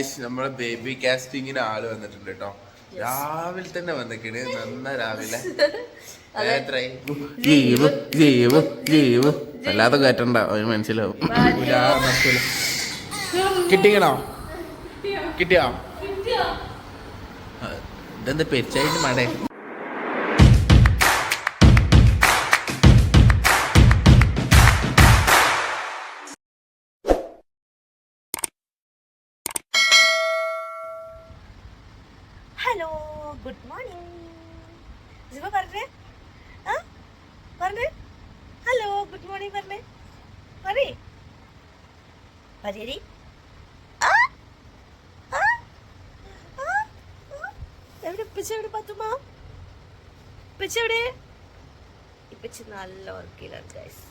Guys നമ്മുടെ baby കാസ്റ്റിങ്ങിന് ആൾ വന്നിട്ടുണ്ട് കേട്ടോ രാവിലെ തന്നെ വന്നിക്കണ്. നന്ന രാവിലെ? ജീവ് ജീവ് ജീവ് അല്ലാതെ കയറ്റണ്ട. അവന് മനസ്സിലാവും. കിട്ടിക്കണോ? കിട്ടിയോ? ഇതെന്താ പെരിച്ചായിട്ട് മടേ? ഗുഡ് മോർണിംഗ് ജിവ പറഞ്ഞേ ആ പറഞ്ഞേ ഹലോ ഗുഡ് മോർണിംഗ് പറഞ്ഞേ പറയേ ആ. എവിടെ? ഇപ്പച്ച എവിടെ? പത്തുമ്മ? ഇപ്പച്ച എവിടെ? ഇപ്പച്ച നല്ല വർക്കിലാണ് ഗൈസ്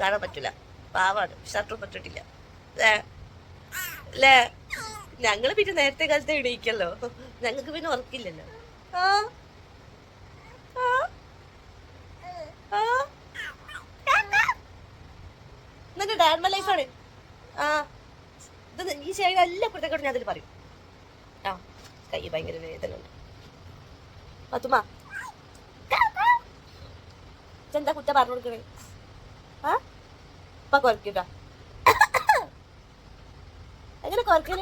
കാണാൻ പറ്റില്ല പാവാണ്. ഷർട്ടും പറ്റിട്ടില്ല. അല്ലേ ഞങ്ങൾ പിന്നെ നേരത്തെ കാലത്തെ എണീക്കല്ലോ. ഞങ്ങൾക്ക് പിന്നെ ഉറക്കില്ലല്ലോ. ആ. എന്നിട്ട് ഡാൻമ ലൈഫാണ് ആ. ഇത് ഈ ശരി എല്ലാ കുറ്റത്തോടും ഞാൻ അതിൽ പറയും. ആ. കൈ ഭയങ്കര വേദന ഉണ്ട് പത്തുമ്മ എന്താ കുറ്റ പറഞ്ഞു കൊടുക്കണേ? ആ? ഇപ്പൊ കുറയ്ക്കട്ടോ എങ്ങനെ കുറയ്ക്കൽ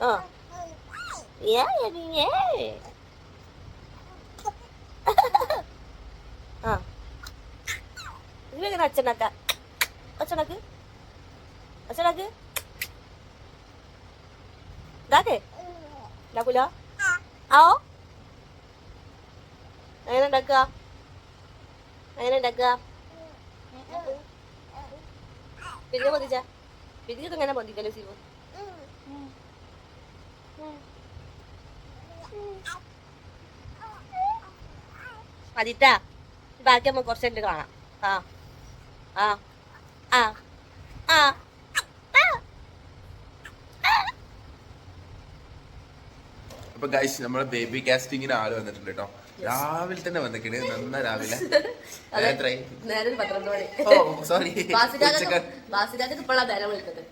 Oh. Ya, ya, ya. Ah. Ini kena cenak nak? Macam nak ke? Macam nak ke? Dah ke? Dah pula? Ha. Au. Ayana daga. Ayana daga. Pergi apa dia? Pergi tu kena bodi kalau sibuk. സീവോ ബാക്കി നമ്മൾ കുറച്ച് കുറച്ചെല്ലാം കാണാം. ആ. ആ. ആ. ആ. അപ്പൊ guys നമ്മുടെ ബേബി കാസ്റ്റിങ്ങിന് ആൾ വന്നിട്ടുണ്ട് കേട്ടോ രാവിലെ തന്നെ വന്നിക്കണ്. നന്ന രാവിലെ. സോറി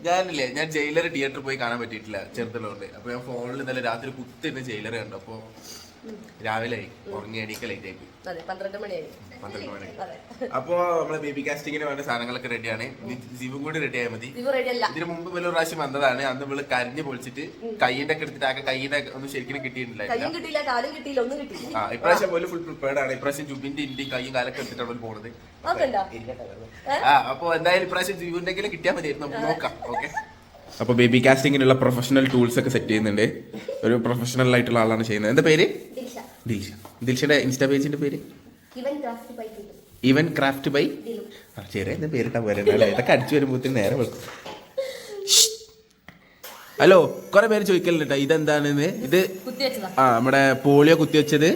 ഞാനില്ലേ ഞാൻ ജയിലർ തിയേറ്ററിൽ പോയി കാണാൻ പറ്റിയിട്ടില്ല ചെറുതലോണ്ട് അപ്പൊ ഞാൻ ഫോണിൽ ഇന്നലെ രാത്രി കുത്തിരുന്ന് ജയിലർ അപ്പൊ രാവിലെ ഉറങ്ങി എണീക്ക ലേറ്റ് ആയി അതെ പന്ത്രണ്ട് മണിയായി. പന്ത്രണ്ട് മണി അപ്പോ നമ്മളെ ബേബി കാസ്റ്റിങ്ങിന് വേണ്ട സാധനങ്ങളൊക്കെ റെഡിയാണ് ജീവും കൂടി റെഡി ആയാൽ മതി. ഇതിന് മുമ്പ് വലിയ പ്രാവശ്യം വന്നതാണ്. അന്ന് ഇവൾ കരഞ്ഞ് പൊളിച്ചിട്ട് കൈയുടെ ഒക്കെ എടുത്തിട്ട് ആ കൈയുടെ ഒന്നും ശരിക്കും കിട്ടിയിട്ടില്ല ആ ഇപ്രാവശ്യം പോലും ഫുൾ പ്രിപ്പയർഡ് ആണ്. ഇപ്രാവശ്യം ജുബിന്റെ ഇന്ത്യയും കൈയും കാലൊക്കെ എടുത്തിട്ടാണ് പോണത്? ആ അപ്പൊ എന്തായാലും ഇപ്രാവശ്യം ജീവന്റെങ്കിലും കിട്ടിയാൽ മതിയായിരുന്നു. നമുക്ക് നോക്കാം. ഓക്കെ. അപ്പൊ ബേബി കാസ്റ്റിങ്ങിനുള്ള പ്രൊഫഷണൽ ടൂൾസ് ഒക്കെ സെറ്റ് ചെയ്യുന്നുണ്ട്. ഒരു പ്രൊഫഷണൽ ആയിട്ടുള്ള ആളാണ് ചെയ്യുന്നത്. എന്താ പേര്? ദിൽഷ. ദിൽഷയുടെ ഇൻസ്റ്റാ പേജിന്റെ പേര്? ഇവൻ ക്രാഫ്റ്റ് ബൈ ആ ചെറിയ എന്താ പേരിട്ടാ പോലെ അല്ലേ ഇതൊക്കെ അടിച്ചു വരുമ്പോഴത്തേന് നേരെ വെക്കും ഹലോ കുറെ പേര് ചോദിക്കലുണ്ട് ഇതെന്താണെന്ന്? ഇത് ആ നമ്മുടെ പോളിയോ കുത്തിവെച്ചത്?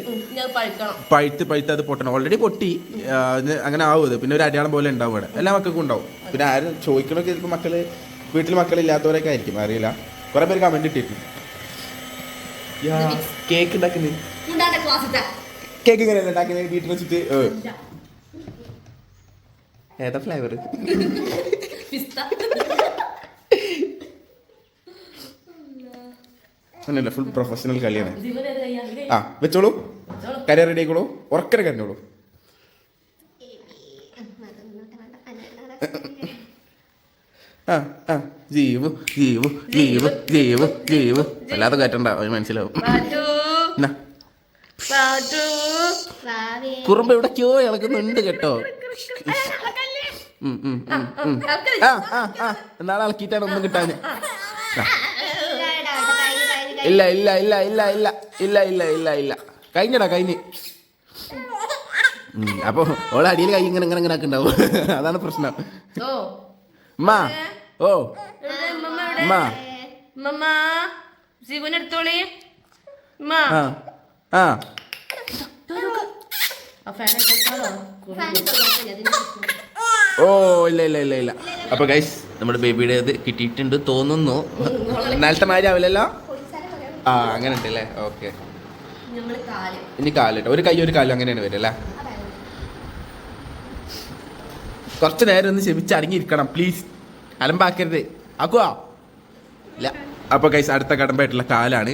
പഴുത്ത് പഴുത്ത് അത് പൊട്ടണം. ഓൾറെഡി പൊട്ടി. അങ്ങനെ ആവും ഇത്. പിന്നെ ഒരു അടയാളം പോലെ ഉണ്ടാവും ഇവിടെ. എല്ലാ മക്കൾക്കും ഉണ്ടാവും. പിന്നെ ആരും ചോദിക്കണമൊക്കെ ചിലപ്പോൾ മക്കൾ വീട്ടിൽ മക്കളില്ലാത്തവരൊക്കെ ആയിരിക്കും. അറിയില്ല. കുറെ പേര് കമന്റ് ഇട്ടിട്ടുണ്ട്. കേക്ക് ഉണ്ടാക്കുന്നത് കേക്ക് ഇങ്ങനെ ഉണ്ടാക്കുന്നത് വീട്ടിൽ വെച്ചിട്ട്. ഏതാ ഫ്ലേവർ പിസ്ത. അങ്ങനെയല്ല ഫുൾ പ്രൊഫഷണൽ കളിയാണ്. ആ വെച്ചോളൂ. കരി റെഡി ആയിക്കോളൂ. ഉറക്കര കരഞ്ഞോളൂ. ആ ആ. ജീവു ജീവു ജീവു ജീവു ജീവു. വല്ലാതെ കയറ്റണ്ട അവന് മനസ്സിലാവും. കുറുമ്പ് എവിടേക്കോ ഇളക്കുന്നുണ്ട് കേട്ടോ. എന്നാളെ നാളെ ഇളക്കിയിട്ടാണ് ഒന്നും കിട്ടാന് ഇല്ല ഇല്ല ഇല്ല ഇല്ല ഇല്ല ഇല്ല ഇല്ല ഇല്ല ഇല്ല. കഴിഞ്ഞടാ കഴിഞ്ഞ്. അപ്പൊ ഓളെ അടിയിൽ കൈ ഇങ്ങനെ ഇങ്ങനെ ഇങ്ങനെ ഉണ്ടാവും അതാണ് പ്രശ്നം. ഓ. ഉമ്മാ. ഓ എവിടെ ഉമ്മമ്മ എവിടെ ഉമ്മാ ജീവൻ എടുത്തോളി ഉമ്മ ആ ഓ ഇല്ല ഇല്ല ഇല്ല ഇല്ല. അപ്പൊ ഗൈസ് നമ്മുടെ ബേബിയുടെ ഇത് കിട്ടിയിട്ടുണ്ട് തോന്നുന്നു. നാലത്തെ മാതിരി ആവില്ലല്ലോ? ആ അങ്ങനെ ഉണ്ട് അല്ലേ? ഓക്കെ. ഇനി കാലിട്ടോ. ഒരു കൈ ഒരു കാലും അങ്ങനെയാണ് വരും അല്ലേ? കുറച്ച് നേരം ഒന്ന് ക്ഷമിച്ച് അടങ്ങിയിരിക്കണം. പ്ലീസ് അലമ്പാക്കരുത് ആക്കുവാ? അപ്പൊ കൈസ് അടുത്ത കടമ്പായിട്ടുള്ള കാലാണ്.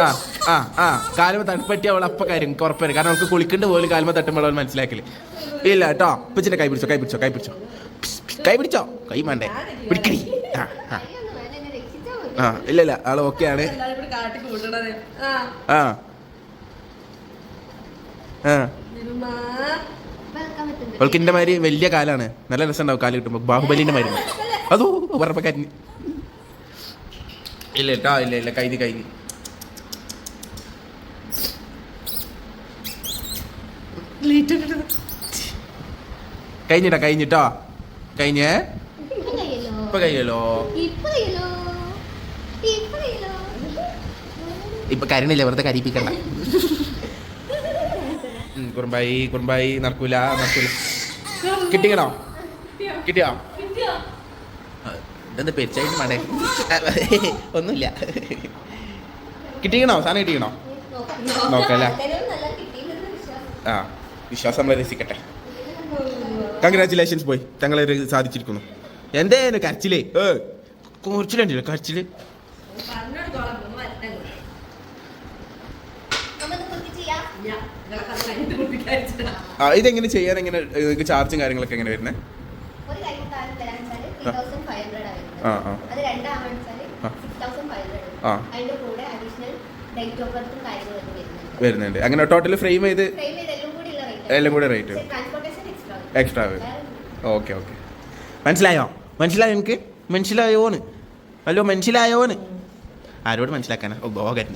ആ ആ ആ. കാലുമ തണുപ്പറ്റി അവൾ അപ്പൊ കാര്യം ഉറപ്പരും കാരണം അവൾക്ക് കുളിക്കേണ്ട പോലും കാലുമ തട്ടുമ്പോൾ അവൾ മനസ്സിലാക്കില്ല ഇല്ല കേട്ടോ അപ്പച്ചിന്റെ കൈ പിടിച്ചോ കൈ പിടിച്ചോ കൈ പിടിച്ചോ. കൈ പിടിച്ചോ. കൈ മാണ്ടേ. പിടിക്കണി ആ ആ. ആ ഇല്ല ഇല്ല. ആൾ ഓക്കെ ആണ്. ആ. ആ. അവൾക്ക് എന്റെ മാതിരി വലിയ കാലാണ്. നല്ല രസമുണ്ടാവും കാൽ കിട്ടുമ്പോൾ ബാഹുബലിന്റെ മാതിരി. അതോ പറപ്പക്കാരന് ഇല്ല കേട്ടോ ഇല്ല ഇല്ല കൈതി കൈതി. കഴിഞ്ഞിട്ടാ കഴിഞ്ഞിട്ടോ. കഴിഞ്ഞേ? ഇപ്പൊ കഴിയല്ലോ. ഇപ്പൊ കരണില്ല വെറുതെ കരിപ്പിക്കണ്ട കുറുമ്പായി കുറുമ്പായി നടക്കൂല നടക്കൂല. കിട്ടിക്കണോ? കിട്ടിയോ? ഇതെന്താ പെരിച്ചായിട്ട് വേണ്ടേ ഒന്നുമില്ല. കിട്ടിക്കണോ? സാധനം കിട്ടിക്കണോ? നോക്കല്ല? ആ വിശ്വാസം നമ്മളെ രസിക്കട്ടെ. കൺഗ്രാറ്റുലേഷൻസ് പോയി തങ്ങളെ സാധിച്ചിരിക്കുന്നു. എന്തേനു കരച്ചിലേ? ഏ കുറച്ചിലുണ്ടല്ലോ കരച്ചിൽ പറഞ്ഞെടുത്തോളാം, ഉമ്മ വരട്ടെ ഇങ്ങോട്ട്. ഞാൻ ഇങ്ങളെ കഥ കഴിഞ്ഞിട്ട് കുടിക്കാതിരിച്ചിട്ടാ. ആ ഇതെങ്ങനെ ചെയ്യാൻ എങ്ങനെ നിങ്ങൾക്ക് ചാർജും കാര്യങ്ങളൊക്കെ എങ്ങനെ വരുന്നത്. ആ ആ. ആ. വരുന്നുണ്ട്. അങ്ങനെ ടോട്ടൽ ഫ്രെയിം ചെയ്ത് എല്ലാം കൂടെ റേറ്റ് എക്സ്ട്രാ വരും ഓക്കെ ഓക്കെ മനസ്സിലായോ? മനസ്സിലായോ എനിക്ക്? മനസ്സിലായോന്ന്? അല്ലോ മനസ്സിലായോന്ന്? ആരോട് മനസ്സിലാക്കാനാ? ഓ ബോകൻ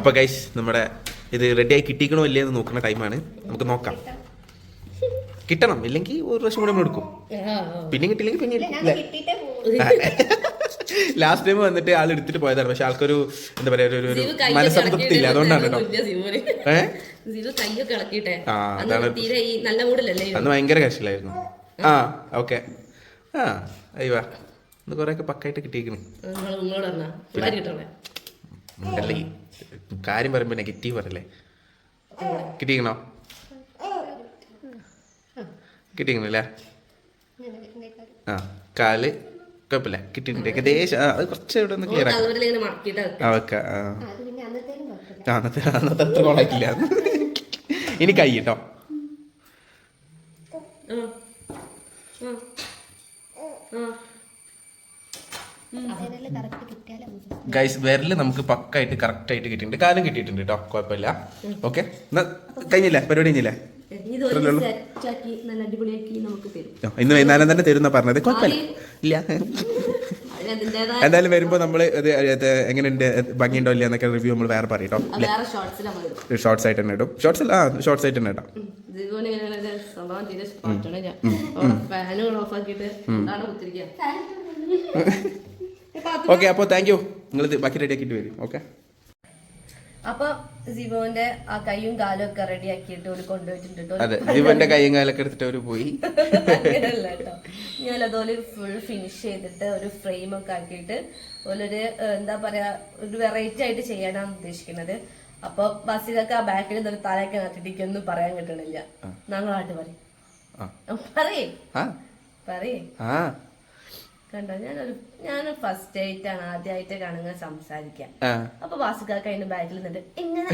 അപ്പൊ ഗൈസ് നമ്മുടെ ഇത് റെഡിയായി കിട്ടിക്കണോ ഇല്ലേ എന്ന് നോക്കുന്ന ടൈമാണ് നമുക്ക് നോക്കാം. കിട്ടണം. ഇല്ലെങ്കിൽ ഒരു പ്രാവശ്യം കൂടെ നമ്മൾ എടുക്കും. പിന്നെ കിട്ടില്ലെങ്കിൽ പിന്നെ ലാസ്റ്റ് ടൈം വന്നിട്ട് ആൾ എടുത്തിട്ട് പോയതാണ്. പക്ഷെ ആൾക്കൊരു എന്താ പറയാ ഒരു- ഒരു മനസ്സംതൃപ്തി ഇല്ല അതുകൊണ്ടാണ് കേട്ടോ. ആ, അതാണ് അന്ന് ഭയങ്കര കഷ്ടമായിരുന്നു ആ ഓക്കെ. ആ അയ്യോ ഇന്ന് കൊറേ ഒക്കെ പക്കായിട്ട് കിട്ടിയിരിക്കുന്നു. നിങ്ങൾ കാര്യം പറയുമ്പോ നെഗറ്റീവ് പറയല്ലേ? കിട്ടിക്കണോ? കിട്ടിക്കണല്ലേ ആ കാൽ കുഴപ്പമില്ല കിട്ടിയിട്ടുണ്ട്. ഏകദേശം ആ അത് കുറച്ച് ഇവിടെ ഒന്ന് ക്ലിയർ ആക്കാം. ആ വെക്കാം ആ, അന്നത്തെ അത്ര കൊളാക്കില്ല ഇനി കൈ കേട്ടോ ആ. ആ. ആ. അതേതെല്ലാം കറക്റ്റ് കിട്ടിയാലേ നമുക്ക് ഗൈസ് വിരൽ നമുക്ക് പക്കായിട്ട് കറക്റ്റ് ആയിട്ട് കിട്ടിയിട്ടുണ്ട്. കാലം കിട്ടിയിട്ടുണ്ട് കേട്ടോ കുഴപ്പമില്ല. ഓക്കെ കഴിഞ്ഞില്ല കഴിഞ്ഞില്ലേ? പരിപാടി കഴിഞ്ഞില്ലേ? തരും. ഇന്ന് വൈകുന്നേരം തന്നെ തരുന്ന പറഞ്ഞത്. കുഴപ്പമില്ല. ഇല്ല. എന്തായാലും വരുമ്പോ നമ്മൾ എങ്ങനെയുണ്ട്? ഭംഗിയുണ്ടോ ഇല്ല എന്നൊക്കെ റിവ്യൂ നമ്മൾ വേറെ പറയട്ടോ ഷോർട്സ് ആയിട്ട് തന്നെ ഇടും. ഷോർട്സ് ആ ഷോർട്സ് ആയിട്ട് തന്നെ ഇടാം. തീരെ ഫാനുകൾ ഓഫ് ആക്കിയിട്ട് ഓക്കെ അപ്പോൾ താങ്ക് യു നിങ്ങൾ ബാക്കി റെഡി ആക്കിയിട്ട് വരും ഓക്കെ അപ്പൊ ജീവന്റെ ആ കൈയും കാലും ഒക്കെ റെഡി ആക്കിയിട്ട് ഒരു കൊണ്ടുപോയിട്ടുണ്ട് ട്ടോ. അതെ ജീവന്റെ കൈയും കാലൊക്കെ എടുത്തിട്ട് ഒരു പോയി. അങ്ങനെയല്ല കേട്ടോ ഞാൻ അതുപോലെ ഫുൾ ഫിനിഷ് ചെയ്തിട്ട് ഒരു ഫ്രെയിം ഒക്കെ ആക്കിയിട്ട് ഓലൊരു ഏഹ്, എന്താ പറയാ ഒരു വെറൈറ്റി ആയിട്ട് ചെയ്യാനാണ് ഉദ്ദേശിക്കുന്നത്. അപ്പൊ ബസ്സിലൊക്കെ ആ ബാക്കിൽ നിന്നൊരു തലയൊക്കെ നട്ടിട്ടൊന്നും പറയാൻ കിട്ടണില്ല. ഞങ്ങളായിട്ട് പറയും. ആ. പറയേ. ആ. പറയേ. ആ. കണ്ടോ? ഞാനൊരു ഞാൻ ഫസ്റ്റ് ആയിട്ടാണ് ആദ്യമായിട്ട് കാണുക സംസാരിക്കാൻ. അപ്പൊ വാസുകാർക്ക് അതിന്റെ ബാക്കിൽ നിന്നിട്ട് എങ്ങനെ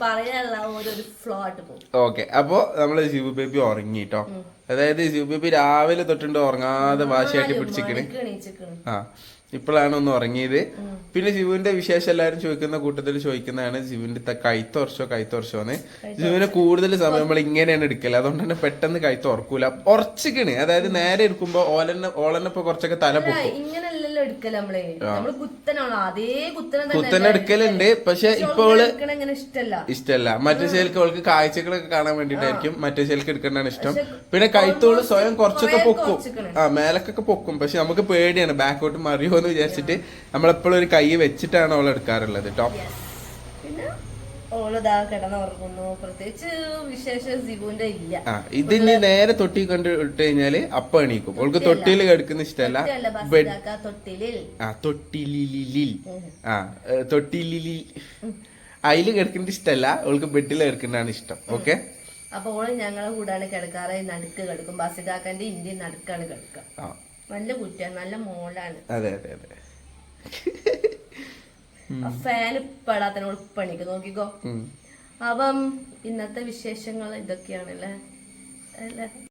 പറയാനുള്ള ഒരു ഫ്ലോട്ട് പോകും ഓക്കെ അപ്പൊ നമ്മൾ ശിവ ബേബി ഉറങ്ങിട്ടോ. അതായത് ശിവ ബേബി രാവിലെ തൊട്ടുണ്ട് ഉറങ്ങാതെ വാശിയായിട്ട് പിടിച്ചിക്കണ് ആ. ഇപ്പോഴാണ് ഒന്ന് ഉറങ്ങിയത്. പിന്നെ ശിവുവിന്റെ വിശേഷം എല്ലാവരും ചോദിക്കുന്ന കൂട്ടത്തിൽ ചോദിക്കുന്നതാണ് ശിവുവിന്റെ കൈത്തുറച്ചോ കൈത്തുറച്ചോന്ന് ശിവുവിന് കൂടുതൽ സമയം നമ്മൾ ഇങ്ങനെയാണ് എടുക്കൽ. അതുകൊണ്ട് തന്നെ പെട്ടെന്ന് കൈത്ത് ഉറക്കൂല. ഉറച്ചിക്കണ്. അതായത് നേരെ എടുക്കുമ്പോ ഓലന്നെ ഓളന്നെ ഇപ്പൊ കുറച്ചൊക്കെ തല പൊക്കും. എടുക്കൽ നമ്മളെ. നമ്മൾ കുത്തനാണോ അതേ കുത്തനെ തന്നെ കുത്തന്നെ എടുക്കലുണ്ട്. പക്ഷെ ഇപ്പൊ ഇഷ്ടല്ല. ഇഷ്ടല്ല. മറ്റേ ശേൽക്ക് അവൾക്ക് കാഴ്ചകളൊക്കെ കാണാൻ വേണ്ടിട്ടായിരിക്കും മറ്റേ ശേൽക്ക് എടുക്കേണ്ടതാണ് ഇഷ്ടം. പിന്നെ കൈത്തോൾ സ്വയം കുറച്ചൊക്കെ പൊക്കും. ആ മേലക്കൊക്കെ പൊക്കും. പക്ഷെ നമുക്ക് പേടിയാണ്. ബാക്കോട്ട് മറിയോ എന്ന് വിചാരിച്ചിട്ട് നമ്മളെപ്പോഴും ഒരു കൈ വെച്ചിട്ടാണ് അവൾ എടുക്കാറുള്ളത് കേട്ടോ ഓളിതാ കിടന്നുറങ്ങുന്നു. പ്രത്യേകിച്ച് വിശേഷ സിബുവിന്റെ ഇല്ല. ആ ഇത് നേരെ തൊട്ടി കണ്ട് ഇട്ട് കഴിഞ്ഞാൽ അപ്പ എണീക്കും. ഓൾക്ക് തൊട്ടിയിൽ കിടക്കുന്ന ഇഷ്ടമല്ല തൊട്ടിലിൽ. ആ തൊട്ടിലിലിൽ. ആ കിടക്കുന്നത് ഇഷ്ടമല്ല ഓൾക്ക് ബെഡിൽ കിടക്കുന്നതാണ് ഇഷ്ടം. ഓക്കെ? അപ്പൊ ഓൾ ഞങ്ങളെ കൂടാണ് കിടക്കാറ്. നടുക്ക് കിടക്കും. ബസിതാക്കാന്റെ ഇന്ത്യ നടുക്കാണ് കിടക്കുക. നല്ല കുറ്റ നല്ല മോളാണ്. അതെ അതെ അതെ. ഫാൻ ഓൾക്ക് പണിക്ക് നോക്കിക്കോ. അപ്പം ഇന്നത്തെ വിശേഷങ്ങൾ ഇതൊക്കെയാണല്ലേ? അല്ലേ?